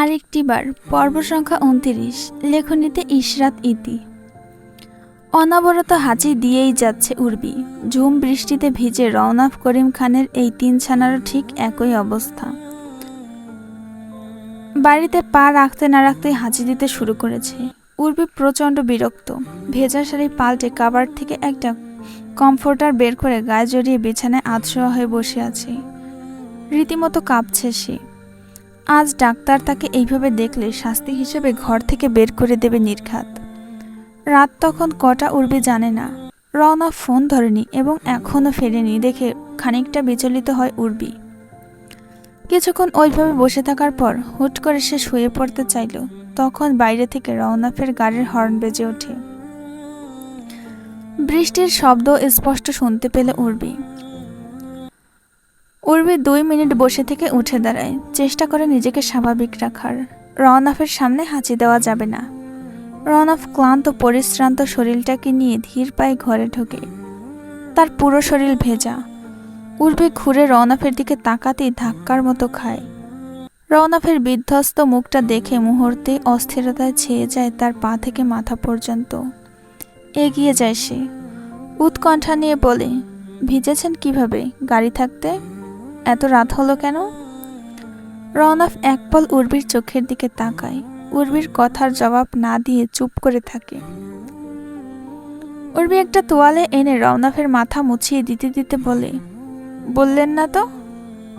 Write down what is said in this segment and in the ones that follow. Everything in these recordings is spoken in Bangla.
আরেকটি বার, পর্ব সংখ্যা উনতিরিশ, লেখনীতে ইশরাত ইতি। অনবরত হাঁচি দিয়েই যাচ্ছে উর্বি। ঝুম বৃষ্টিতে ভিজে রওনাফ করিম খানের এই তিন ছানারও ঠিক একই অবস্থা। বাড়িতে পা রাখতে না রাখতেই হাঁচি দিতে শুরু করেছে। উর্বি প্রচণ্ড বিরক্ত। ভেজা শাড়ি পাল্টে কাবার থেকে একটা কমফোর্টার বের করে গায়ে জড়িয়ে বিছানায় আধশোয়া হয়ে বসে আছে। রীতিমতো কাঁপছে সে। আজ ডাক্তার তাকে এইভাবে দেখলে শাস্তি হিসেবে ঘর থেকে বের করে দেবে নির্ঘাত। রাত তখন কটা উড়বে জানে না। রওনা ফোন ধরেনি এবং এখনও ফেরেনি দেখে খানিকটা বিচলিত হয় উর্বি। কিছুক্ষণ ওইভাবে বসে থাকার পর হুট করে সে শুয়ে পড়তে চাইল। তখন বাইরে থেকে রওনাফের গাড়ির হর্ন বেজে ওঠে। বৃষ্টির শব্দ স্পষ্ট শুনতে পেলে উর্বি। উর্বি দুই মিনিট বসে থেকে উঠে দাঁড়ায়। চেষ্টা করে নিজেকে স্বাভাবিক রাখার। রওনাফের সামনে হাঁচি দেওয়া যাবে না। রওনাফ ক্লান্ত, পরিশ্রান্ত শরীরটাকে নিয়ে ধীর পায়ে ঘরে ঢোকে। তার পুরো শরীর ভেজা। উর্বি ঘুরে রওনাফের দিকে তাকাতেই ধাক্কার মতো খায়। রওনাফের বিধ্বস্ত মুখটা দেখে মুহূর্তে অস্থিরতায় ছেয়ে যায় তার পা থেকে মাথা পর্যন্ত। এগিয়ে যায় সে। উৎকণ্ঠা নিয়ে বলে, ভিজেছেন কীভাবে? গাড়ি থাকতে? এত রাত হলো কেন? রওনাফ একপল উর্বির চোখের দিকে তাকায়। উর্বির কথার জবাব না দিয়ে চুপ করে থাকে। উর্বি একটা তোয়ালে এনে রওনাফের মাথা মুছিয়ে দিতে দিতে বলে, বললেন না তো?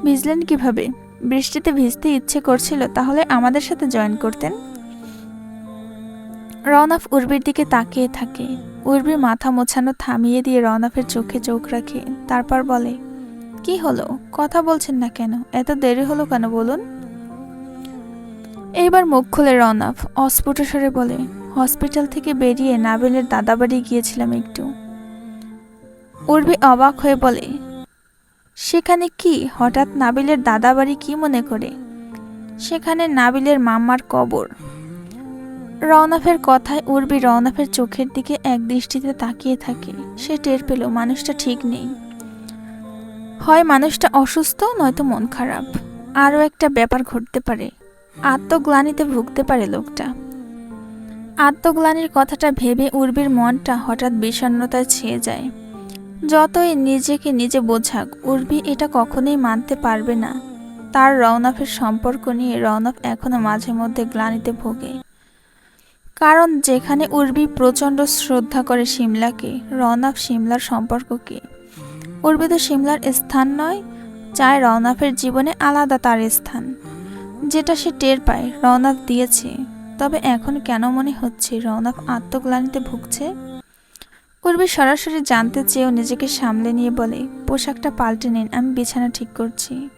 ভিজলেন কীভাবে? বৃষ্টিতে ভিজতে ইচ্ছে করছিল, তাহলে আমাদের সাথে জয়েন করতেন? রওনাফ উর্বির দিকে তাকিয়ে থাকে। উর্বি মাথা মোছানো থামিয়ে দিয়ে রওনাফের চোখে চোখ রাখে, তারপর বলে কি হলো? কথা বলছেন না কেন? এত দেরি হলো কেন বলুন? এইবার মুখ খুলে রওনাফ অস্ফুট স্বরে বলে, হসপিটাল থেকে বেরিয়ে নাবিলের দাদাবাড়ি গিয়েছিলাম একটু। উর্বি অবাক হয়ে বলে, সেখানে কি? হঠাৎ নাবিলের দাদাবাড়ি কি মনে করে? সেখানে নাবিলের মামার কবর। রওনাফের কথায় উর্বি রওনাফের চোখের দিকে এক দৃষ্টিতে তাকিয়ে থাকে। সে টের পেল, মানুষটা ঠিক নেই। হয় মানুষটা অসুস্থ, নয়তো মন খারাপ। আরও একটা ব্যাপার ঘটতে পারে। আত্মগ্লানিতে ভুগতে পারে লোকটা। আত্মগ্লানির কথাটা ভেবে উর্বির মনটা হঠাৎ বিষণ্ণতায় ছেয়ে যায়। যতই নিজেকে নিজে বোঝাক, উর্বি এটা কখনোই মানতে পারবে না। তার রওনাফের সম্পর্ক নিয়ে রওনাফ এখনও মাঝে মধ্যে গ্লানিতে ভোগে। কারণ যেখানে উর্বি প্রচণ্ড শ্রদ্ধা করে সিমলাকে রওনাফ সিমলার সম্পর্ককে উর্বি তো সিমলার স্থান নয়, চায় রওনাফের জীবনে আলাদা তার স্থান। যেটা সে টের পায়, রওনাফ দিয়েছে। তবে এখন কেন মনে হচ্ছে রওনাফ আত্মগ্লানিতে ভুগছে? উর্বি সরাসরি জানতে চেয়েও নিজেকে সামলে নিয়ে বলে, পোশাকটা পাল্টে নিন, আমি বিছানা ঠিক করছি।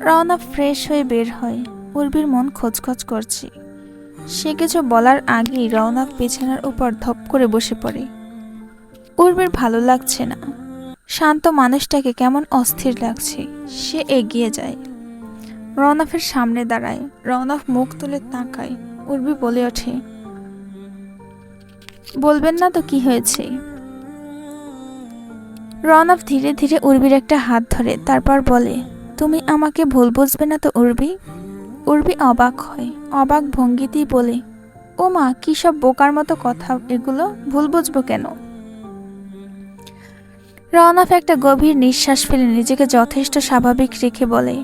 রওনা ফ্রেশ হয়ে বের হয়। উর্বির মন খোঁজখোঁজ করছে। সে কিছু বলার আগেই রওনা বিছানার উপর ধপ করে বসে পড়ে। উর্বির ভালো লাগছে না। শান্ত মানুষটাকে কেমন অস্থির লাগছে। সে এগিয়ে যায়। রওনাফের সামনে দাঁড়ায়। রওনাফ মুখ তুলে তাকায়। উর্বি বলে ওঠে, বলবেন না তো কি হয়েছে? রনব ধীরে ধীরে উর্বির একটা হাত ধরে, তারপর বলে, তুমি আমাকে ভুল বুঝবে না তো, উর্বি? উর্বি অবাক হয়। অবাক ভঙ্গিতেই বলে ও মা কী সব বোকার মতো কথা, এগুলো? ভুল বুঝব কেন? রওনাফ একটা গভীর নিঃশ্বাস ফেলে নিজেকে যথেষ্ট স্বাভাবিক রেখে বলে,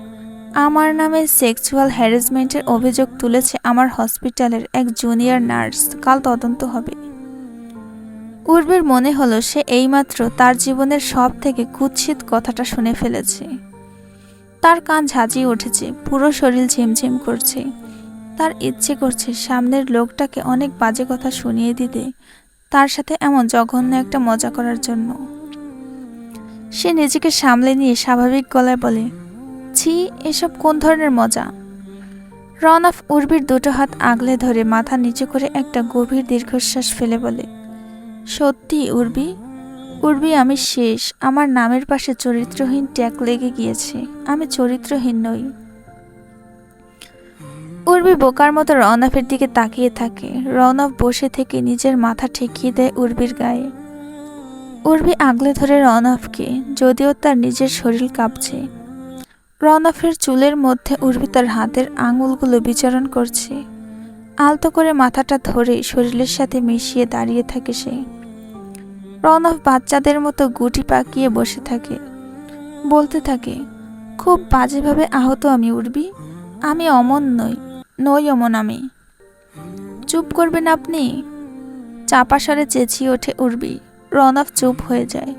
আমার নামে সেক্সুয়াল হ্যারাসমেন্টের অভিযোগ তুলেছে আমার হসপিটালের এক জুনিয়র নার্স। কাল তদন্ত হবে। উর্বির মনে হলো সে এইমাত্র তার জীবনের সব থেকে কুৎসিত কথাটা শুনে ফেলেছে। তার কান ঝাঁঝিয়ে উঠেছে, পুরো শরীর ঝিমঝিম করছে। তার ইচ্ছে করছে সামনের লোকটাকে অনেক বাজে কথা শুনিয়ে দিতে, তার সাথে এমন জঘন্য একটা মজা করার জন্য। সে নিজেকে সামলে নিয়ে স্বাভাবিক গলায় বলে, ছি, এসব কোন ধরনের মজা? রনফ উর্বির দুটো হাত আগলে ধরে মাথা নিচু করে একটা গভীর দীর্ঘশ্বাস ফেলে বলে, সত্যি উর্বি? উর্বি, আমি শেষ। আমার নামের পাশে চরিত্রহীন ট্যাগ লেগে গিয়েছে। আমি চরিত্রহীন নই। উর্বি বোকার মতো রওনাফের দিকে তাকিয়ে থাকে। রওনাফ বসে থেকে নিজের মাথা ঠেকিয়ে দেয় উর্বির গায়ে। উর্বি আগলে ধরে রনফকে, যদিও তার নিজের শরীর কাঁপছে। রওনাফের চুলের মধ্যে উর্বি তার হাতের আঙুলগুলো বিচরণ করছে। আলতো করে মাথাটা ধরে শরীরের সাথে মিশিয়ে দাঁড়িয়ে থাকে সে। রওনাফ বাচ্চাদের মতো গুটি পাকিয়ে বসে থাকে। বলতে থাকে, খুব বাজেভাবে আহত আমি, উর্বি। আমি অমন নই নই অমন আমি। চুপ করবেন আপনি? চাপা স্বরে চেঁচিয়ে ওঠে উর্বি। রওনাফ চুপ হয়ে যায়।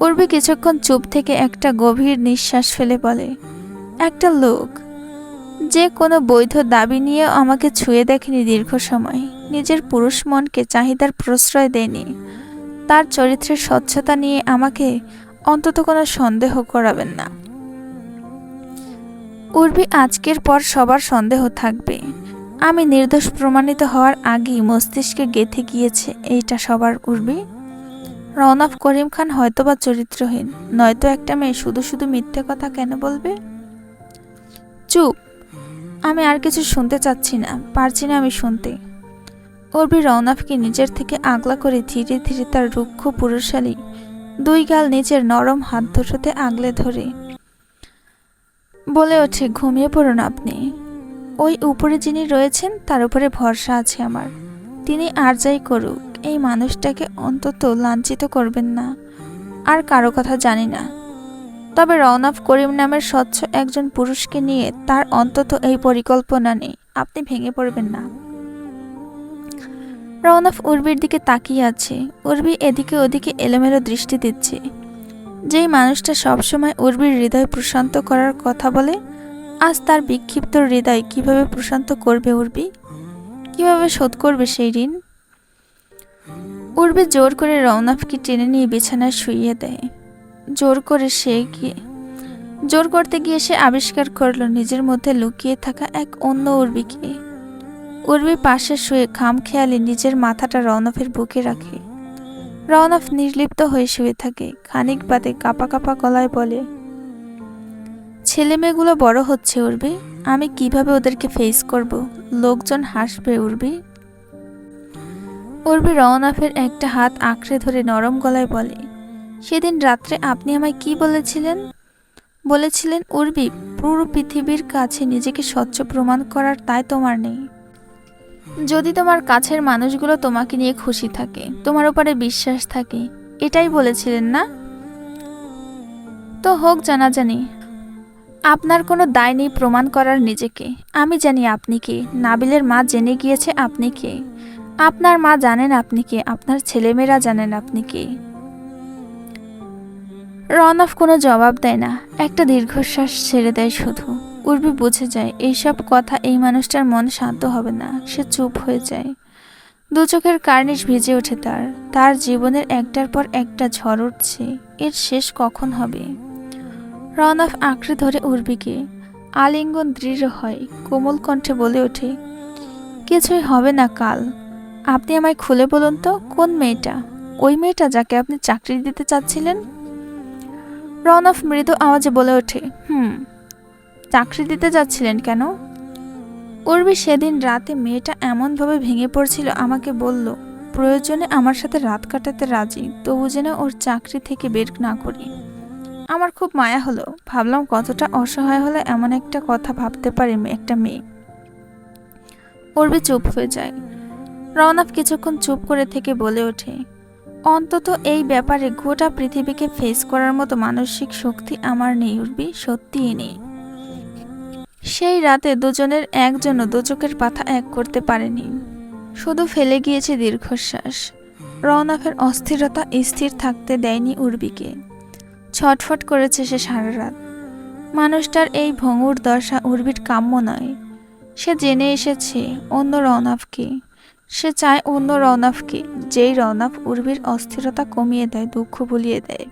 উর্বি কিছুক্ষণ চুপ থেকে একটা গভীর নিঃশ্বাস ফেলে বলে, একটা লোক, যে কোনো বৈধ দাবি নিয়ে আমাকে ছুঁয়ে দেখেনি দীর্ঘ সময়। নিজের পুরুষ মনকে চাহিদার প্রশ্রয় দেয়নি। তার চরিত্রের স্বচ্ছতা নিয়ে আমাকে অন্তত কোনো সন্দেহ করাবেন না। উর্বি আজকের পর সবার সন্দেহ থাকবে। আমি নির্দোষ প্রমাণিত হওয়ার আগেই মস্তিষ্কে গেথে গিয়েছে এইটা সবার, উর্বি। রওনাফ করিম খান হয়তোবা চরিত্রহীন। নয়তো একটা মেয়ে শুধু শুধু মিথ্যে কথা কেন বলবে? চুপ। আমি আর কিছু শুনতে চাচ্ছি না। পারছি না আমি শুনতে। উর্বি রওনাফকে নিজের থেকে আগলা করে ধীরে ধীরে তার রুক্ষ পুরুষালী দুই গাল নিজের নরম হাত দুটোতে আগলে ধরে। বলে ওঠে, ঘুমিয়ে পড়ুন আপনি। ওই উপরে যিনি রয়েছেন, তার উপরে ভরসা আছে আমার। তিনি আর যাই করুক। এই মানুষটাকে অন্তত লাঞ্ছিত করবেন না। আর কারও কথা জানি না। তবে রওনাফ করিম নামের স্বচ্ছ একজন পুরুষকে নিয়ে তার অন্তত এই পরিকল্পনা নেই। আপনি ভেঙে পড়বেন না। রওনাফ উর্বির দিকে তাকিয়ে আছে। উর্বি এদিকে ওদিকে এলোমেলো দৃষ্টি দিচ্ছে। যেই মানুষটা সবসময় উর্বির হৃদয় প্রশান্ত করার কথা বলে, আজ তার বিক্ষিপ্ত হৃদয় কীভাবে প্রশান্ত করবে উর্বি? কীভাবে শোধ করবে সেই ঋণ? উর্বি জোর করে রওনাফকে টেনে নিয়ে বিছানায় শুইয়ে দেয়। জোর করে সে গিয়ে, জোর করতে গিয়ে সে আবিষ্কার করল নিজের মধ্যে লুকিয়ে থাকা এক অন্য উর্বিকে। উর্বি পাশে শুয়ে খামখেয়ালি নিজের মাথাটা রওনাফের বুকে রাখে। রওনাফ নির্লিপ্ত হয়ে শুয়ে থাকে, খানিক বাদে কাপা কাপা গলায় বলে, ছেলে মেয়েগুলো বড় হচ্ছে উর্বি, আমি কীভাবে ওদেরকে ফেস করব? লোকজন হাসবে উর্বি। উর্বি রওনাফের একটা হাত আঁকড়ে ধরে নরম গলায় বলে, সেদিন রাত্রে আপনি আমায় কি বলেছিলেন? বলেছিলেন, উর্বি, পুরো পৃথিবীর কাছে নিজেকে স্বচ্ছ প্রমাণ করার তাই তোমার নেই। যদি তোমার কাছের মানুষগুলো তোমাকে নিয়ে খুশি থাকে, তোমার উপরে বিশ্বাস থাকে, এটাই বলেছিলেন না? তো হোক, জানাজানি, আপনার কোনো দায় নেই প্রমাণ করার নিজেকে। আমি জানি আপনি কে। নাবিলের মা জেনে গিয়েছে আপনি কে। আপনার মা জানেন আপনি কে, আপনার ছেলেমেয়েরা জানেন আপনি কে। রনফ কোনো জবাব দেয় না, একটা দীর্ঘশ্বাস ছেড়ে দেয় শুধু। উর্বি বুঝে যায়, এইসব কথা এই মানুষটার মন শান্ত হবে না, সে চুপ হয়ে যায়। দু চোখের কার্নিশ ভিজে ওঠে তার তার জীবনের একটার পর একটা ঝড় উঠছে, এর শেষ কখন হবে? রনফ আঁকড়ে ধরে উর্বিকে, আলিঙ্গন দৃঢ় হয়, কোমল কণ্ঠে বলে ওঠে, কিছুই হবে না কাল। আপনি আমায় খুলে বলুন তো, কোন মেয়েটা? ওই মেয়েটা যাকে আপনি চাকরি দিতে চাচ্ছিলেন? রনফ মৃদু আওয়াজে বলে ওঠে, হুম, চাকরি দিতে যাচ্ছিলেন কেন? উর্বি সেদিন রাতে মেয়েটা এমনভাবে ভেঙে পড়ছিল, আমাকে বলল, প্রয়োজনে আমার সাথে রাত কাটাতে রাজি, তবু যেন ওর চাকরি থেকে বের না করি। আমার খুব মায়া হলো, ভাবলাম কতটা অসহায় হলে এমন একটা কথা ভাবতে পারে একটা মেয়ে। উর্বি চুপ হয়ে যায়। রওনাফ কিছুক্ষণ চুপ করে থেকে বলে ওঠে, অন্তত এই ব্যাপারে গোটা পৃথিবীকে ফেস করার মতো মানসিক শক্তি আমার নেই, উর্বি, সত্যিই নেই। সেই রাতে দুজনের একজনও দু পাথা এক করতে পারেনি, শুধু ফেলে গিয়েছে দীর্ঘশ্বাস। রওনাফের অস্থিরতা স্থির থাকতে দেয়নি উর্বিকে। ছটফট করেছে সে সারা রাত। মানুষটার এই ভঙ্গুর দশা উর্বির কাম্য নয়। সে জেনে এসেছে অন্য রওনাফকে। সে চায় অন্য রওনাফকে, যেই রওনাফ উর্বির অস্থিরতা কমিয়ে দেয়, দুঃখ ভুলিয়ে দেয়।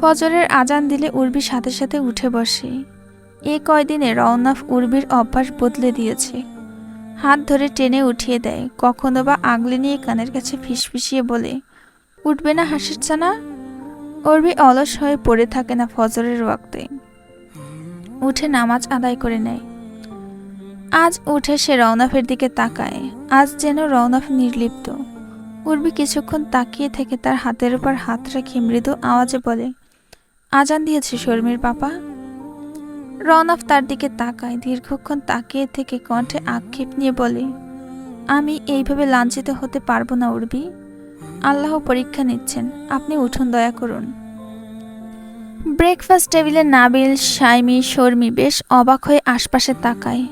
ফজরের আজান দিলে উর্বি সাথে সাথে উঠে বসে। এ কয়দিনে রওনাফ উর্বির অভ্যাস বদলে দিয়েছে। হাত ধরে টেনে উঠিয়ে দেয়, কখনো বা আগলে নিয়ে কানের কাছে ফিসফিসিয়ে বলে, উঠবে না হাসির চানা উর্বি অলস হয়ে পড়ে থাকে না ফজরের ওয়াক্তে। উঠে নামাজ আদায় করে নেয়। আজ উঠে সে রওনাফের দিকে তাকায়। আজ যেন রওনাফ নির্লিপ্ত। উর্বি কিছুক্ষণ তাকিয়ে থেকে তার হাতের উপর হাত রেখে মৃদু আওয়াজে বলে, আজান দিয়েছে শর্মির পাপা? রনফ তার দিকে তাকায়, দীর্ঘক্ষণ তাকিয়ে থেকে কণ্ঠে আক্ষেপ নিয়ে বলে, আমি এইভাবে লাঞ্ছিত হতে পারব না উর্বি। আল্লাহ পরীক্ষা নিচ্ছেন, আপনি উঠুন, দয়া করুন। ব্রেকফাস্ট টেবিলে নাবিল সাইমি শর্মি বেশ অবাক হয়ে আশপাশে তাকায়।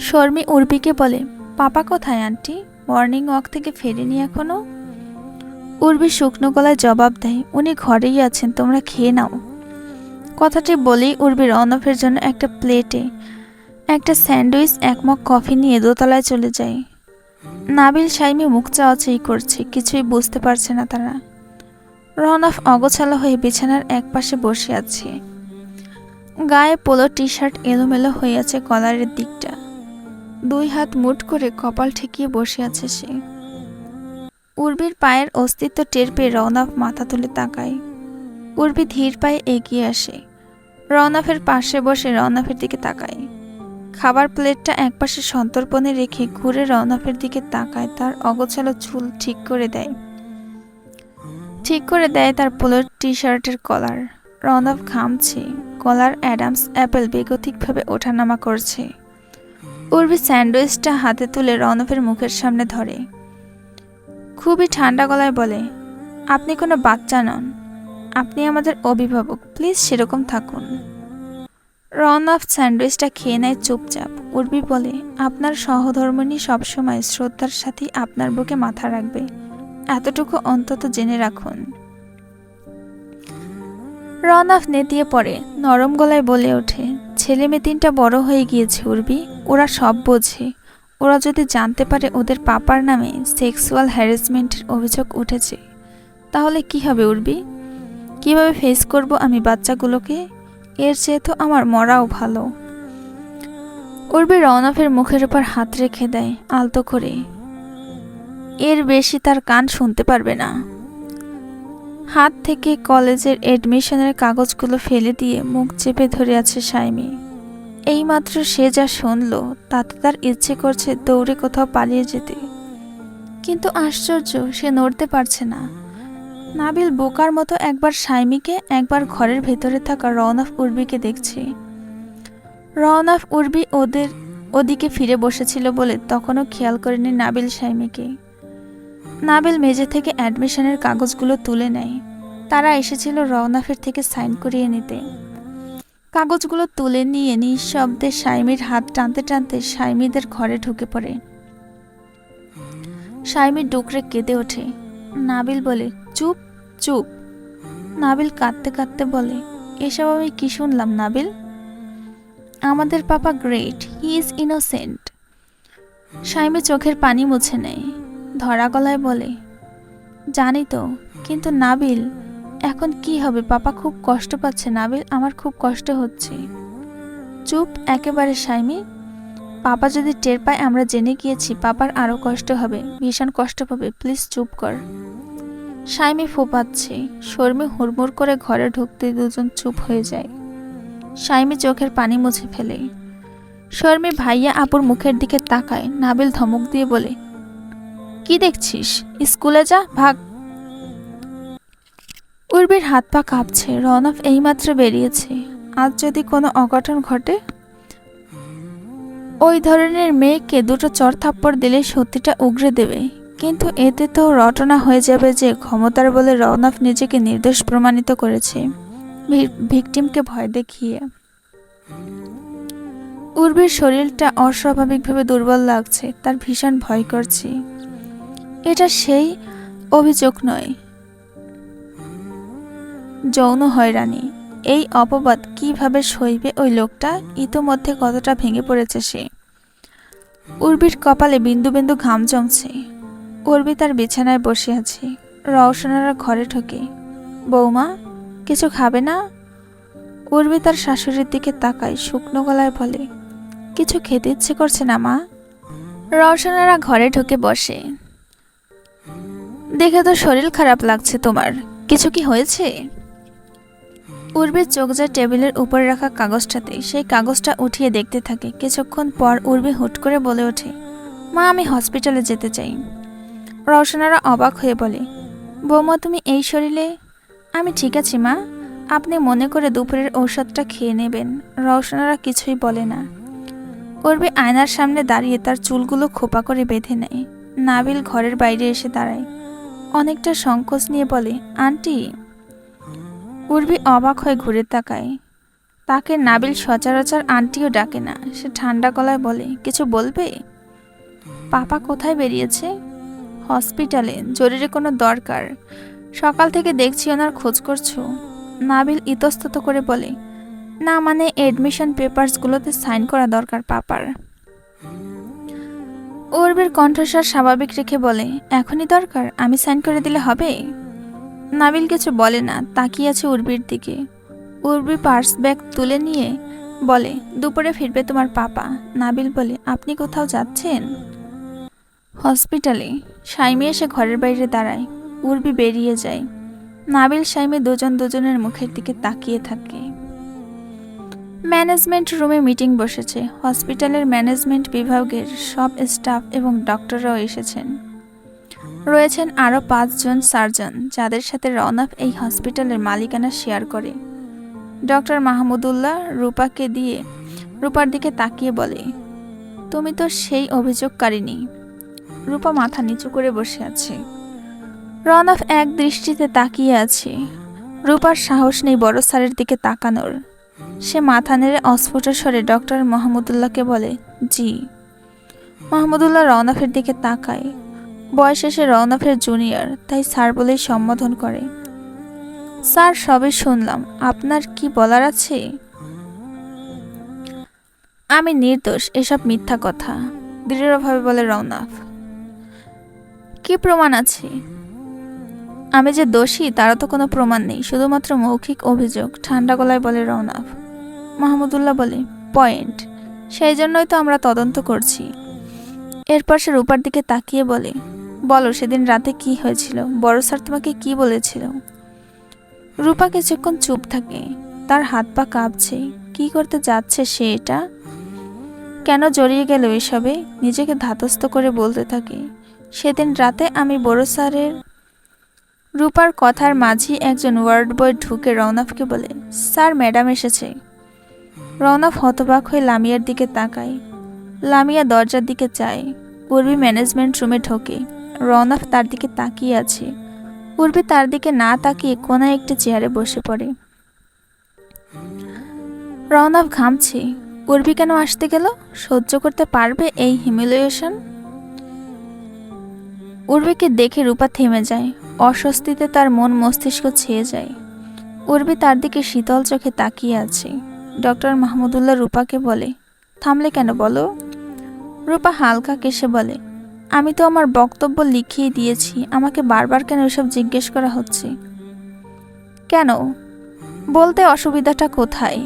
শর্মি উর্বিকে বলে, পাপা কোথায়, আন্টি? মর্নিং ওয়াক থেকে ফেরেনি এখনও? উর্বি শুকনো গলায় জবাব দেয়, উনি ঘরেই আছেন, তোমরা খেয়ে নাও। কথাটি বলেই উর্বি রনফের জন্য একটা প্লেটে একটা স্যান্ডউইচ একমগ কফি নিয়ে দোতলায় চলে যায়। নাবিল সাইমি মুখ চাওয়াচাই করছে, কিছুই বুঝতে পারছে না তারা। রনফ অগোছালো হয়ে বিছানার একপাশে বসে আছে। গায়ে পোলো টি শার্ট এলোমেলো হয়ে আছে কলারের দিকটা। দুই হাত মুঠ করে কপাল ঠেকিয়ে বসে আছে সে। উর্বির পায়ের অস্তিত্ব টের পেয়ে রওনাফ মাথা তুলে তাকায়। উর্বি ধীর পায়ে এগিয়ে আসে। রওনাফের পাশে বসে রওনাফের দিকে তাকায়। খাবার প্লেটটা একপাশে সন্তর্পণে রেখে ঘুরে রওনাফের দিকে তাকায়, তার অগোছালো চুল ঠিক করে দেয়। ঠিক করে দেয় তার পোলো টি শার্টের কলার। রওনাফ ঘামছে। কলার অ্যাডামস অ্যাপেল বেগতিকভাবে ওঠানামা করছে। উর্বি স্যান্ডউইচটা হাতে তুলে রওনফের মুখের সামনে ধরে। খুবই ঠান্ডা গলায় বলে, আপনি কোনো বাচ্চা নন। আপনি আমাদের অভিভাবক। প্লিজ সেরকম থাকুন। রন অফ স্যান্ডউইচটা খেয়ে নেয় চুপচাপ। উর্বি বলে, আপনার সহধর্মিণী সবসময় শ্রদ্ধার সাথে আপনার বুকে মাথা রাখবে। এতটুকু অন্তত জেনে রাখুন। রন অফ নেতিয়ে পড়ে, নরম গলায় বলে ওঠে, ছেলে মেয়ে তিনটা বড় হয়ে গিয়েছে, উর্বি। ওরা সব বোঝে। ওরা যদি জানতে পারে ওদের পাপার নামে সেক্সুয়াল হ্যারাসমেন্টের অভিযোগ উঠেছে, তাহলে কি হবে উর্বি? কীভাবে ফেস করব আমি বাচ্চাগুলোকে? এর চেয়ে তো আমার মরাও ভালো। উর্বি রওনাফের মুখের উপর হাত রেখে দেয়, আলতো করে, এর বেশি তার কান শুনতে পারবে না। হাত থেকে কলেজের এডমিশনের কাগজগুলো ফেলে দিয়ে মুখ চেপে ধরে আছে সাইমি এইমাত্র সে যা শুনল, তাতে তার ইচ্ছে করছে দৌড়ে কোথাও পালিয়ে যেতে। কিন্তু আশ্চর্য, সে নড়তে পারছে না। নাবিল বোকার মতো একবার সাইমিকে একবার ঘরের ভেতরে থাকা রওনাফ উর্বিকে দেখছে। রওনাফ উর্বি ওদের ওদিকে ফিরে বসেছিল বলে তখনও খেয়াল করেনি নাবিল সাইমিকে নাবিল মেঝে থেকে অ্যাডমিশনের কাগজগুলো তুলে নেয়। তারা এসেছিল রওনাফের থেকে সাইন করিয়ে নিতে। কাগজগুলো তুলে নিয়ে নিঃশব্দে সাইমির হাত টানতে টানতে সাইমিদের ঘরে ঢুকে পড়ে। সাইমি ডুকরে কেঁদে ওঠে। নাবিল বলে, চুপ চুপ। নাবিল কাঁদতে কাঁদতে বলে, এসব আমি কি শুনলাম, নাবিল? আমাদের papa great, he is innocent. Saimi চোখের পানি মুছে নেয়। ধরা গলায় বলে, জানি তো, কিন্তু নাবিল, এখন কি হবে? পাপা খুব কষ্ট পাচ্ছে, নাবিল, আমার খুব কষ্ট হচ্ছে। চুপ, একেবারে সাইমি। পাপা যদি টের পায়, আমরা জেনে গিয়েছি, পাপার আরও কষ্ট হবে, ভীষণ কষ্ট পাবে। প্লিজ চুপ কর। সাইমি ফোপাচ্ছে। শর্মি হুড়মুড় করে ঘরে ঢুকতে দুজন চুপ হয়ে যায়। সাইমি চোখের পানি মুছে ফেলে। শর্মি ভাইয়া আপুর মুখের দিকে তাকায়। নাবিল ধমক দিয়ে বলে কি দেখছিস? স্কুলে যা, ভাগ। উর্বির হাত পা কাঁপছে। রনফ এইমাত্র বেরিয়েছে। আজ যদি কোনো অঘটন ঘটে? ওই ধরনের মেয়েকে দুটো চর থাপ্পড় দিলে সত্যিটা উগরে দেবে। কিন্তু এতে তো রটনা হয়ে যাবে যে ক্ষমতার বলে রওনাফ নিজেকে নির্দোষ প্রমাণিত করেছে। ভিকটিমকে ভয় দেখিয়ে। উর্বির শরীরটা অস্বাভাবিকভাবে দুর্বল লাগছে। তার ভীষণ ভয় করছে। এটা সেই অভিযোগ নয়। যৌন হয়রানি, এই অপবাদ কীভাবে সইবে ওই লোকটা? ইতোমধ্যে কতটা ভেঙে পড়েছে সে। উর্বির কপালে বিন্দু বিন্দু ঘাম জমছে। উর্বি তার বিছানায় বসে আছে। রওশনারা ঘরে ঢোকে। বৌমা, কিছু খাবে না? উর্বি তার শাশুড়ির দিকে তাকায়, শুকনো গলায় বলে, কিছু খেতে ইচ্ছে করছে না মা? রওশনারা ঘরে ঢুকে বসে। দেখে তো শরীর খারাপ লাগছে তোমার। কিছু কি হয়েছে? উর্বির চোখ যায় টেবিলের উপরে রাখা কাগজটাতে। সেই কাগজটা উঠিয়ে দেখতে থাকে। কিছুক্ষণ পর উর্বি হুট করে বলে ওঠে, মা, আমি হসপিটালে যেতে চাই। রওশনারা অবাক হয়ে বলে, বৌমা, তুমি এই শরীরে? আমি ঠিক আছি, মা। আপনি মনে করে দুপুরের ঔষধটা খেয়ে নেবেন। রওশনারা কিছুই বলে না। উর্বি আয়নার সামনে দাঁড়িয়ে তার চুলগুলো খোপা করে বেঁধে নেয়। নাবিল ঘরের বাইরে এসে দাঁড়ায়। অনেকটা সংকোচ নিয়ে বলে, আন্টি। উর্বি অবাক হয়ে ঘুরে তাকায়। তাকে নাবিল সচরাচর আন্টিও ডাকে না। সে ঠান্ডা গলায় বলে, কিছু বলবে? পাপা কোথায় বেরিয়েছে? হসপিটালে, জরুরি কোনো দরকার। সকাল থেকে দেখছি ওনার খোঁজ করছ। নাবিল ইতস্তত করে বলে, না মানে অ্যাডমিশন পেপারসগুলোতে সাইন করা দরকার পাপার। উর্বির কণ্ঠস্বর স্বাভাবিক রেখে বলে, এখনই দরকার, আমি সাইন করে দিলে হবে? নাবিল কিছু বলে না, তাকিয়ে আছে উর্বির দিকে। উর্বি পার্স ব্যাগ তুলে নিয়ে বলে, দুপুরে ফিরবে তোমার পাপা। নাবিল বলে, আপনি কোথাও যাচ্ছেন? হসপিটালে সাইমি এসে ঘরের বাইরে দাঁড়ায়, উর্বি বেরিয়ে যায়। নাবিল সাইমে দুজন দুজনের মুখের দিকে তাকিয়ে থাকে। ম্যানেজমেন্ট রুমে মিটিং বসেছে। হসপিটালের ম্যানেজমেন্ট বিভাগের সব স্টাফ এবং ডক্টররাও এসেছেন। রয়েছেন আরও পাঁচজন সার্জন, যাদের সাথে রনফ এই হসপিটালের মালিকানা শেয়ার করে। ডক্টর মাহমুদুল্লাহ রূপাকে দিয়ে রূপার দিকে তাকিয়ে বলে, তুমি তো সেই অভিযোগকারিনী রূপা মাথা নিচু করে বসে আছে। রনফ এক দৃষ্টিতে তাকিয়ে আছে। রূপার সাহস নেই বড় স্যারের দিকে তাকানোর। সে মাথা নেড়ে অস্ফুট স্বরে ডক্টর মাহমুদুল্লাহকে বলে, জি। মাহমুদুল্লাহ রওনাফের দিকে তাকায়। বয়সে সে রওনাফের জুনিয়র তাই স্যার বলেই সম্বোধন করে। স্যার সবই শুনলাম। আপনার কি বলার আছে? আমি নির্দোষ, এসব মিথ্যা কথা, দৃঢ়ভাবে বলে রওনাফ। কি প্রমাণ আছে? আমি যে দোষী, তারও তো কোনো প্রমাণ নেই, শুধুমাত্র মৌখিক অভিযোগ, ঠান্ডা গলায় বলে রওনাফ। মাহমুদুল্লাহ বলে, পয়েন্ট। সেই জন্যই তো আমরা তদন্ত করছি। এরপর সে রূপার দিকে তাকিয়ে বলে, বলো, সেদিন রাতে কি হয়েছিল? বড় স্যার তোমাকে কি বলেছিল? রূপা কিছুক্ষণ চুপ থাকে। তার হাত পা কাঁপছে। কি করতে যাচ্ছে সে এটা? কেন জড়িয়ে গেল এসবে? নিজেকে ধাতস্থ করে বলতে থাকে। সেদিন রাতে আমি বড় স্যারের রূপার কথার মাঝি একজন ওয়ার্ড বয় ঢুকে রওনাফকে বলে, স্যার, ম্যাডাম এসেছে। রৌনফ হতবাক হয়ে লামিয়ার দিকে তাকায়। লামিয়া দরজার দিকে চায়। উর্বি ম্যানেজমেন্ট রুমে ঢোকে। রৌনফ তার দিকে তাকিয়ে আছে। উর্বি তার দিকে না তাকিয়ে কোনায় একটি চেয়ারে বসে পড়ে। রৌনফ ঘামছে। উর্বি কেন আসতে গেল? সহ্য করতে পারবে এই হিমিলিয়েশন? উর্বিকে দেখে রূপা থেমে যায়। অস্বস্তিতে তার মন মস্তিষ্ক ছেয়ে যায়। উর্বি তার দিকে শীতল চোখে তাকিয়ে আছে। ডক্টর মাহমুদুল্লাহ রূপাকে বলে, থামলে কেন বলো? রূপা হালকা কেসে বলে, আমি তো আমার বক্তব্য লিখিয়ে দিয়েছি, আমাকে বারবার কেন এসব জিজ্ঞেস করা হচ্ছে? কেন? বলতে অসুবিধাটা কোথায়?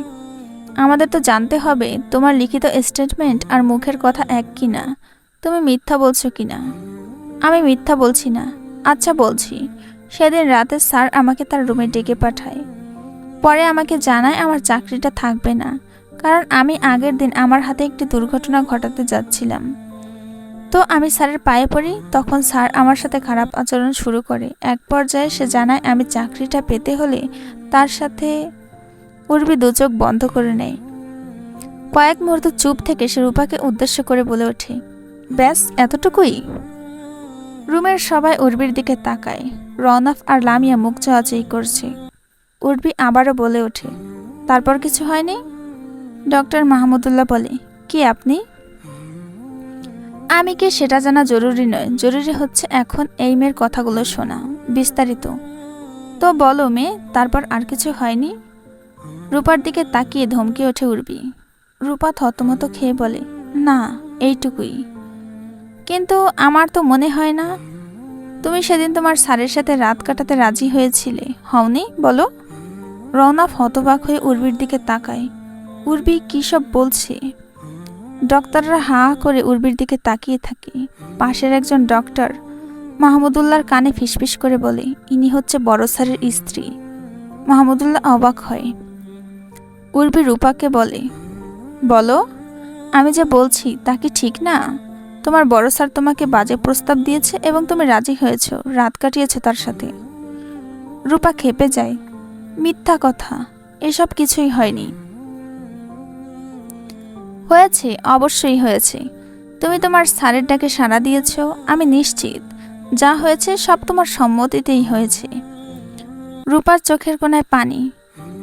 আমাদের তো জানতে হবে তোমার লিখিত স্টেটমেন্ট আর মুখের কথা এক কি না। তুমি মিথ্যা বলছো কি না? আমি মিথ্যা বলছি না। আচ্ছা বলছি, সেদিন রাতে স্যার আমাকে তার রুমে ডেকে পাঠায়। পরে আমাকে জানায় আমার চাকরিটা থাকবে না, কারণ আমি আগের দিন আমার হাতে একটি দুর্ঘটনা ঘটাতে যাচ্ছিলাম। তো আমি স্যারের পায়ে পড়ি, তখন স্যার আমার সাথে খারাপ আচরণ শুরু করে। এক পর্যায়ে সে জানায়, আমি চাকরিটা পেতে হলে তার সাথে উর্বি দু চোখ বন্ধ করে নেয়। কয়েক মুহূর্ত চুপ থেকে সে রূপাকে উদ্দেশ্য করে বলে ওঠে, ব্যাস, এতটুকুই? রুমের সবাই উর্বির দিকে তাকায়। রনফ আর লামিয়া মুখ চাওয়াচাই করছে। উর্বি আবারও বলে ওঠে, তারপর কিছু হয়নি? ডক্টর মাহমুদুল্লাহ বলে, কি আপনি? আমি কি সেটা জানা জরুরি নয়। জরুরি হচ্ছে এখন এই মেয়ের কথাগুলো শোনা। বিস্তারিত। তো বলো মেয়ে, তারপর আর কিছু হয়নি? রূপার দিকে তাকিয়ে ধমকে ওঠে উর্বি। রূপা থতমত খেয়ে বলে, না, এইটুকুই। কিন্তু আমার তো মনে হয় না, তুমি সেদিন তোমার স্যারের সাথে রাত কাটাতে রাজি হয়েছিলে, হওনি, বলো? রওনা হতবাক হয়ে উর্বির দিকে তাকায়। উর্বি, কী সব বলছে? ডক্টররা হা করে উর্বির দিকে তাকিয়ে থাকে। পাশের একজন ডক্টর মাহমুদুল্লাহর কানে ফিসফিস করে বলে, ইনি হচ্ছে বড় স্যারের স্ত্রী। মাহমুদুল্লাহ অবাক হয়। উর্বি রূপাকে বলে, বলো, আমি যা বলছি তা কি ঠিক না? তোমার বড় স্যার তোমাকে বাজে প্রস্তাব দিয়েছে এবং তুমি রাজি হয়েছ, রাত কাটিয়েছো তার সাথে। রূপা খেপে যায়। মিথ্যা কথা, এসব কিছুই হয়নি। হয়েছে, অবশ্যই হয়েছে। তুমি তোমার স্যারের ডাকে সাড়া দিয়েছ, আমি নিশ্চিত। যা হয়েছে, সব তোমার সম্মতিতেই হয়েছে। রূপার চোখের কোনায় পানি।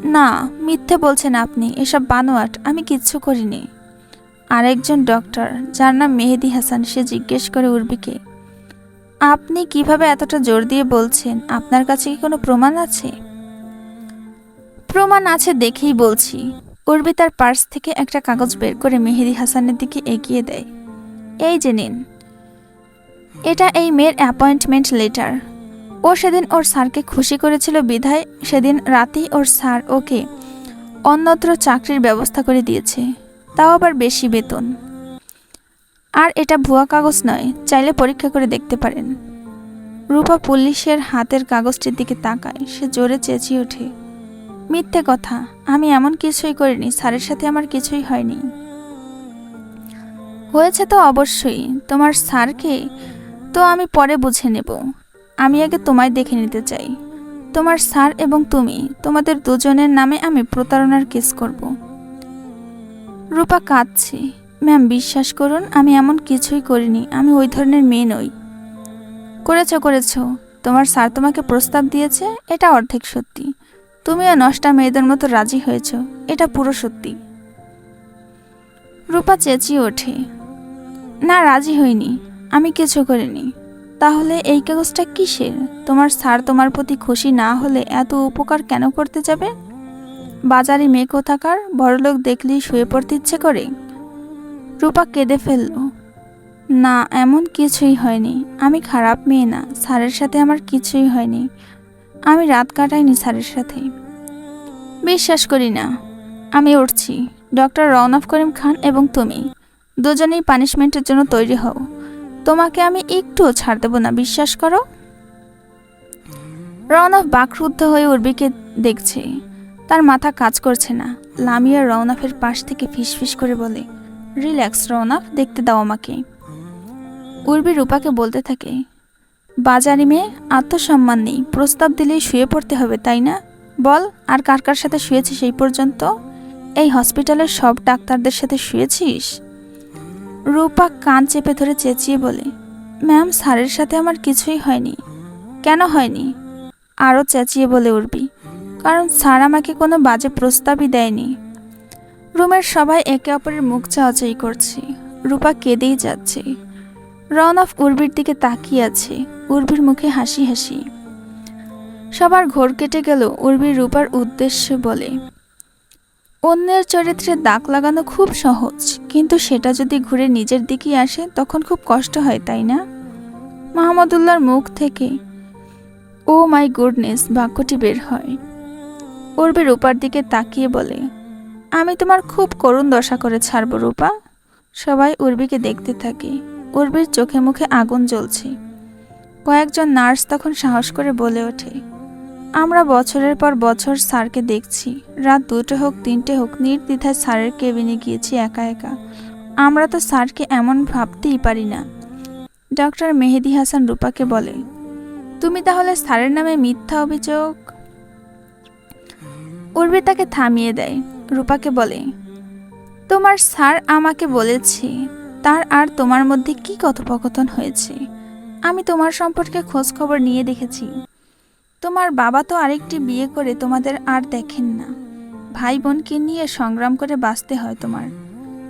না, মিথ্যে বলছেন আপনি, এসব বানোয়াট, আমি কিচ্ছু করিনি। আরেকজন ডক্টর, যার নাম মেহেদি হাসান, সে জিজ্ঞেস করে উর্বিকে, আপনি কীভাবে এতটা জোর দিয়ে বলছেন? আপনার কাছে কি কোনো প্রমাণ আছে? প্রমাণ আছে দেখেই বলছি। উর্বি তার পার্স থেকে একটা কাগজ বের করে মেহেদি হাসানের দিকে এগিয়ে দেয়। এই যে নিন। এটা এই মেয়ের অ্যাপয়েন্টমেন্ট লেটার। ও সেদিন ওর স্যারকে খুশি করেছিল বিধায়, সেদিন রাতেই ওর স্যার ওকে অন্যত্র চাকরির ব্যবস্থা করে দিয়েছে। তাও আবার বেশি বেতন। আর এটা ভুয়া কাগজ নয়, চাইলে পরীক্ষা করে দেখতে পারেন। রূপা পুলিশের হাতের কাগজটির দিকে তাকায়, সে জোরে চেঁচিয়ে ওঠে। মিথ্যে কথা। আমি এমন কিছুই করিনি, স্যারের সাথে আমার কিছুই হয়নি। হয়েছে তো অবশ্যই, তোমার স্যারকে তো আমি পরে বুঝে নেব। আমি আগে তোমায় দেখে নিতে চাই। তোমার স্যার এবং তুমি, তোমাদের দুজনের নামে আমি প্রতারণার কেস করব। রূপা কাঁদছে। ম্যাম, বিশ্বাস করুন, আমি এমন কিছুই করিনি, আমি ওই ধরনের মেয়ে নই। করেছ করেছ। তোমার স্যার তোমাকে প্রস্তাব দিয়েছে, এটা অর্ধেক সত্যি। তুমিও নষ্টা মেয়েদের মতো রাজি হয়েছ, এটা পুরো সত্যি। রূপা চেঁচিয়ে ওঠে, না, রাজি হইনি, আমি কিছু করিনি। তাহলে এই কাগজটা কিসের? তোমার স্যার তোমার প্রতি খুশি না হলে এত উপকার কেন করতে যাবে? বাজারে মেয়ে কোথাকার? বড়লোক দেখলেই শুয়ে পড়তে ইচ্ছে করে? রূপা কেঁদে ফেলল, না, এমন কিছুই হয়নি। আমি খারাপ মেয়ে না, স্যারের সাথে আমার কিছুই হয়নি। আমি রাত কাটাইনি স্যারের সাথে বিশ্বাস করি না, আমি উঠছি। ডক্টর রওনাফ করিম খান এবং তুমি, দুজনেই পানিশমেন্টের জন্য তৈরি হও। তোমাকে আমি একটুও ছাড় দেবো না, বিশ্বাস করো? রওনফ বাকরুদ্ধ হয়ে উর্বিকে দেখছে। তার মাথা কাজ করছে না। লামিয়া রওনাফের পাশ থেকে ফিসফিস করে বলে, রিল্যাক্স রওনাফ, দেখতে দাও আমাকে। উর্বি রূপাকে বলতে থাকে বাজারি মেয়ে আত্মসম্মান নেই। প্রস্তাব দিলেই শুয়ে পড়তে হবে, তাই না? বল, আর কার কার সাথে শুয়েছিস এই পর্যন্ত? এই হসপিটালের সব ডাক্তারদের সাথে শুয়েছিস? রূপা কান চেপে ধরে চেঁচিয়ে বলে, ম্যাম, স্যারের সাথে আমার কিছুই হয়নি। কেন হয়নি? আরও চেঁচিয়ে বলে উঠবি, কারণ স্যার আমাকে কোনো বাজে প্রস্তাবই দেয়নি। রুমের সবাই একে অপরের মুখ চাওয়াচাই করছে। রূপা কেঁদেই যাচ্ছে। রন অফ উর্বির দিকে তাকিয়ে আছে। উর্বির মুখে হাসি হাসি। সবার ঘোর কেটে গেল উর্বির রূপার উদ্দেশ্য বলে। অন্যের চরিত্রে দাগ লাগানো খুব সহজ, কিন্তু সেটা যদি ঘুরে নিজের দিকেই আসে, তখন খুব কষ্ট হয়, তাই না? মাহমুদুল্লাহর মুখ থেকে, ও মাই গুডনেস, বাক্যটি বের হয়। উর্বি রূপার দিকে তাকিয়ে বলে, আমি তোমার খুব করুণ দশা করে ছাড়ব রূপা। সবাই উর্বিকে দেখতে থাকে। উর্বির চোখে মুখে আগুন জ্বলছে। কয়েকজন নার্স তখন সাহস করে বলে ওঠে, আমরা বছরের পর বছর স্যারকে দেখছি। রাত দুটো হোক, তিনটে হোক, নির্দ্বিধায় স্যারের কেবিনে গিয়েছি একা একা। আমরা তো স্যারকে এমন ভাবতেই পারি না। ডক্টর মেহেদি হাসান রূপাকে বলে, তুমি তাহলে স্যারের নামে মিথ্যা অভিযোগ? উর্বি তাকে থামিয়ে দেয়, রূপাকে বলে, তোমার স্যার আমাকে বলেছে, তার আর তোমার মধ্যে কি কথোপকথন হয়েছে? আমি তোমার সম্পর্কে খোঁজ খবর নিয়ে দেখেছি। তোমার বাবা তো আরেকটি বিয়ে করে তোমাদের আর দেখেন না। ভাই বোনকে নিয়ে সংগ্রাম করে বাঁচতে হয় তোমার।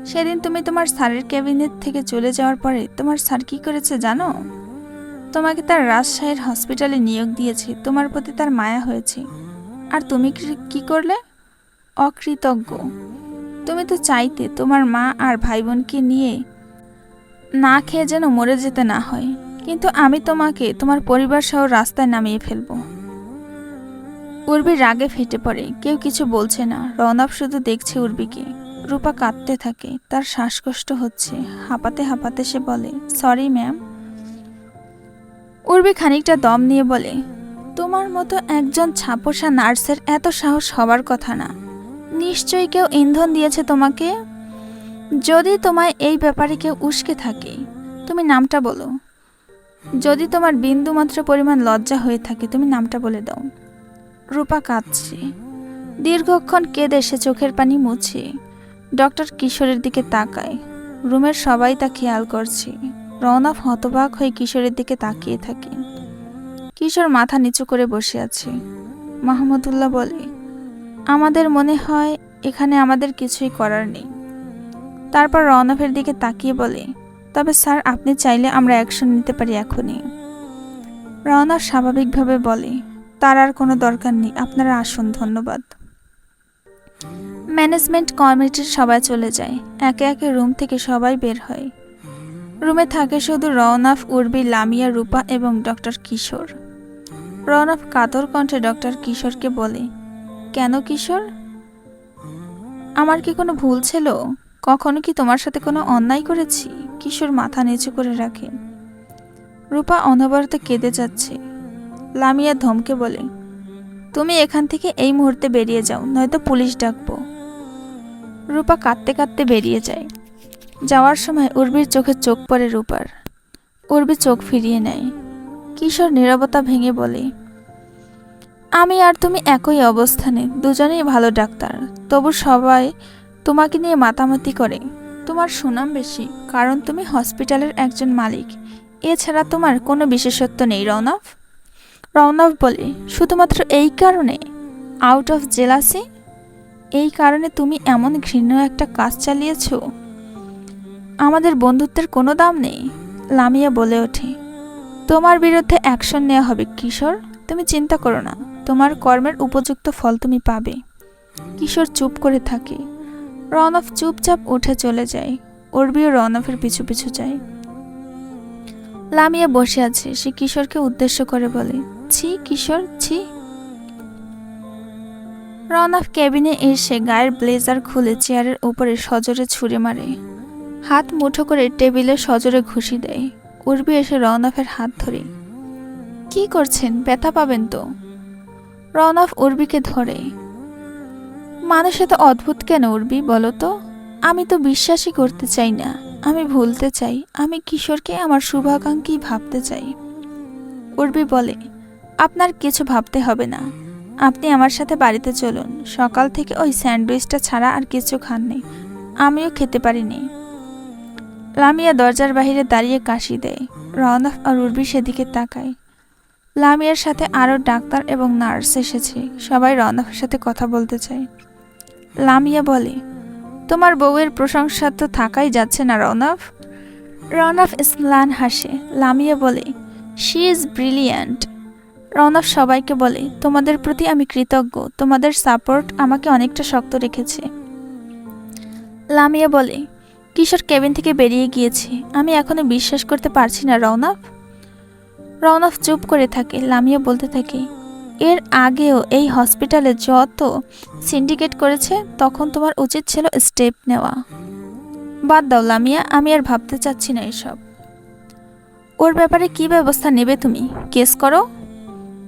সেদিন তুমি তোমার স্যারের ক্যাবিনেট থেকে চলে যাওয়ার পরে তোমার স্যার কি করেছে জানো? তোমাকে তার রাজশাহীর হসপিটালে নিয়োগ দিয়েছে। তোমার প্রতি তার মায়া হয়েছে। আর তুমি কি- কি করলে? অকৃতজ্ঞ। তুমি তো চাইতে তোমার মা আর ভাই বোনকে নিয়ে না খেয়ে যেন মরে যেতে না হয়। কিন্তু আমি তোমাকে তোমার পরিবার সহ রাস্তায় নামিয়ে ফেলব। উর্বি রাগে ফেটে পড়ে। কেউ কিছু বলছে না। রনব শুধু দেখছে উর্বিকে। রূপা কাঁদতে থাকে। তার শ্বাসকষ্ট হচ্ছে। হাঁপাতে হাঁপাতে সে বলে, সরি, ম্যাম। উর্বি খানিকটা দম নিয়ে বলে, তোমার মতো একজন ছাপোষা নার্সের এত সাহস হবার কথা না। নিশ্চয়ই কেউ ইন্ধন দিয়েছে তোমাকে? যদি তোমায় এই ব্যাপারে কেউ উস্কে থাকে, তুমি নামটা বলো। যদি তোমার বিন্দুমাত্র পরিমাণ লজ্জা হয়ে থাকে, তুমি নামটা বলে দাও। রূপা কাঁদছে। দীর্ঘক্ষণ কেঁদে সে চোখের পানি মুছে। ডক্টর কিশোরের দিকে তাকায়। রুমের সবাই তা খেয়াল করছে। রওনাফ হতবাক হয়ে কিশোরের দিকে তাকিয়ে থাকে। কিশোর মাথা নিচু করে বসে আছে। মাহমুদুল্লাহ বলে, আমাদের মনে হয় এখানে আমাদের কিছুই করার নেই। তারপর রওনাফের দিকে তাকিয়ে বলে তবে স্যার, আপনি চাইলে আমরা অ্যাকশন নিতে পারি এখনই। রওনাফ স্বাভাবিকভাবে বলে, তার আর কোনো দরকার নেই, আপনারা আসুন, ধন্যবাদ। ম্যানেজমেন্ট কমিটির সবাই চলে যায়, একে একে রুম থেকে সবাই বের হয়। রুমে থাকে শুধু রওনাফ, উর্বি, লামিয়া, রূপা এবং ডক্টর কিশোর। রওনাফ কাতর কণ্ঠে ডক্টর কিশোরকে বলে, কেন কিশোর? আমার কি কোনো ভুল ছিল? কখনো কি তোমার সাথে কোনো অন্যায় করেছি? কিশোর মাথা নিচু করে রাখে। রূপা অনবরত কেঁদে যাচ্ছে। লামিয়া ধমকে বলে, তুমি এখান থেকে এই মুহূর্তে বেরিয়ে যাও, নয়তো পুলিশ ডাকবো। রূপা কাঁদতে কাঁদতে বেরিয়ে যায়। যাওয়ার সময় উর্বির চোখে চোখ পড়ে রূপার। উর্বি চোখ ফিরিয়ে নেয়। কিশোর নীরবতা ভেঙে বলে, আমি আর তুমি একই অবস্থানে, দুজনেই ভালো ডাক্তার। তবু সবাই তোমাকে নিয়ে মাতামাতি করে। তোমার সুনাম বেশি, কারণ তুমি হসপিটালের একজন মালিক। এছাড়া তোমার কোনো বিশেষত্ব নেই রৌনফ রৌনফ বলে, শুধুমাত্র এই কারণে? আউট অফ জেলাসি এই কারণে তুমি এমন ঘৃণ্য একটা কাজ চালিয়েছ? আমাদের বন্ধুত্বের কোনো দাম নেই? লামিয়া বলে ওঠে। তোমার বিরুদ্ধে অ্যাকশন নেওয়া হবে, কিশোর। তুমি চিন্তা করো না, তোমার কর্মের উপযুক্ত ফল তুমি পাবে। কিশোর চুপ করে থাকে। রনফ চুপচাপ উঠে চলে যায়। উর্বিও রনফের পিছু পিছু যায়। লামিয়া বসে আছে, সে কিশোরকে উদ্দেশ্য করে বলে, ছি, কিশোর, ছি। রনফ কেবিনে এসে গায়ের ব্লেজার খুলে চেয়ারের উপরে সজোরে ছুঁড়ে মারে। হাত মুঠো করে টেবিলে সজোরে ঘুষি দেয়। উর্বি এসে রওনাফের হাত ধরে, কি করছেন? ব্যথা পাবেন তো? রওনাফ উর্বিকে ধরে মানুষ এত অদ্ভুত কেন উর্বি, বলো তো? আমি তো বিশ্বাসই করতে চাই না। আমি ভুলতে চাই। আমি কিশোরকে আমার শুভাকাঙ্ক্ষী ভাবতে চাই। উর্বি বলে, আপনার কিছু ভাবতে হবে না। আপনি আমার সাথে বাড়িতে চলুন। সকাল থেকে ওই স্যান্ডউইচটা ছাড়া আর কিছু খাননি আমিও খেতে পারিনি। লামিয়া দরজার বাহিরে দাঁড়িয়ে কাশি দেয়। রওনাফ আর উর্বি সেদিকে তাকায়। লামিয়ার সাথে আরও ডাক্তার এবং নার্স এসেছে। সবাই রওনাফের সাথে কথা বলতে চায়। লামিয়া বলে, তোমার বউয়ের প্রশংসা তো থাকাই যাচ্ছে না রওনাফ রওনাফ ইসলান হাসে। লামিয়া বলে শি ইজ ব্রিলিয়ান্ট রওনাফ সবাইকে বলে, তোমাদের প্রতি আমি কৃতজ্ঞ। তোমাদের সাপোর্ট আমাকে অনেকটা শক্ত রেখেছে। লামিয়া বলে, কিশোর কেবিন থেকে বেরিয়ে গিয়েছে। আমি এখনও বিশ্বাস করতে পারছি না রওনাফ রওনাফ চুপ করে থাকে। লামিয়া বলতে থাকে এর আগেও এই হসপিটালে যত সিন্ডিকেট করেছে, তখন তোমার উচিত ছিল স্টেপ নেওয়া। বাদ দাও লামিয়া, আমি আর ভাবতে চাচ্ছি না এসব। ওর ব্যাপারে কি ব্যবস্থা নেবে তুমি? কেস করো?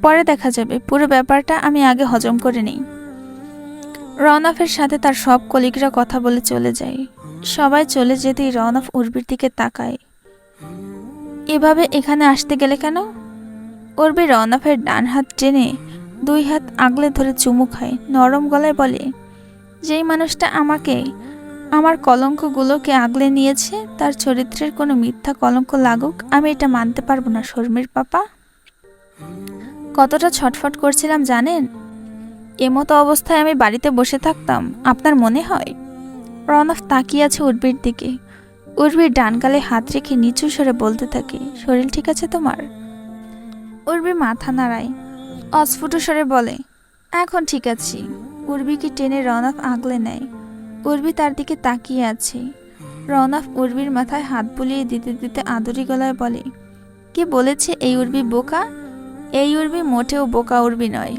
পরে দেখা যাবে। পুরো ব্যাপারটা আমি আগে হজম করে নেই। রওনাফের সাথে তার সব কলিগরা কথা বলে চলে যায়। সবাই চলে যেতেই রনফ উর্বির দিকে তাকায়। এভাবে এখানে আসতে গেলে কেন? উর্বি রওনাফের ডান হাত টেনে দুই হাত আগলে ধরে চুমু খায়। নরম গলায় বলে, যেই মানুষটা আমাকে, আমার কলঙ্কগুলোকে আগলে নিয়েছে, তার চরিত্রের কোনো মিথ্যা কলঙ্ক লাগুক, আমি এটা মানতে পারব না, শর্মির পাপা। কতটা ছটফট করছিলাম জানেন? এমতো অবস্থায় আমি বাড়িতে বসে থাকতাম, আপনার মনে হয়? রনফ তাকিয়ে আছে উর্বির দিকে। উর্বির ডান গালে হাত রেখে নিচু সরে বলতে থাকে, শরীর ঠিক আছে তোমার? উর্বি মাথা নাড়ায়। অস্ফুট স্বরে বলে, এখন ঠিক আছি। উর্বিকে টেনে রনফ আগলে নেয়। উর্বি তার দিকে তাকিয়ে আছে। রনফ উর্বির মাথায় হাত বুলিয়ে দিতে দিতে আদরি গলায় বলে, কে বলেছে এই উর্বি বোকা? এই উর্বি মোটেও বোকা উর্বি নয়।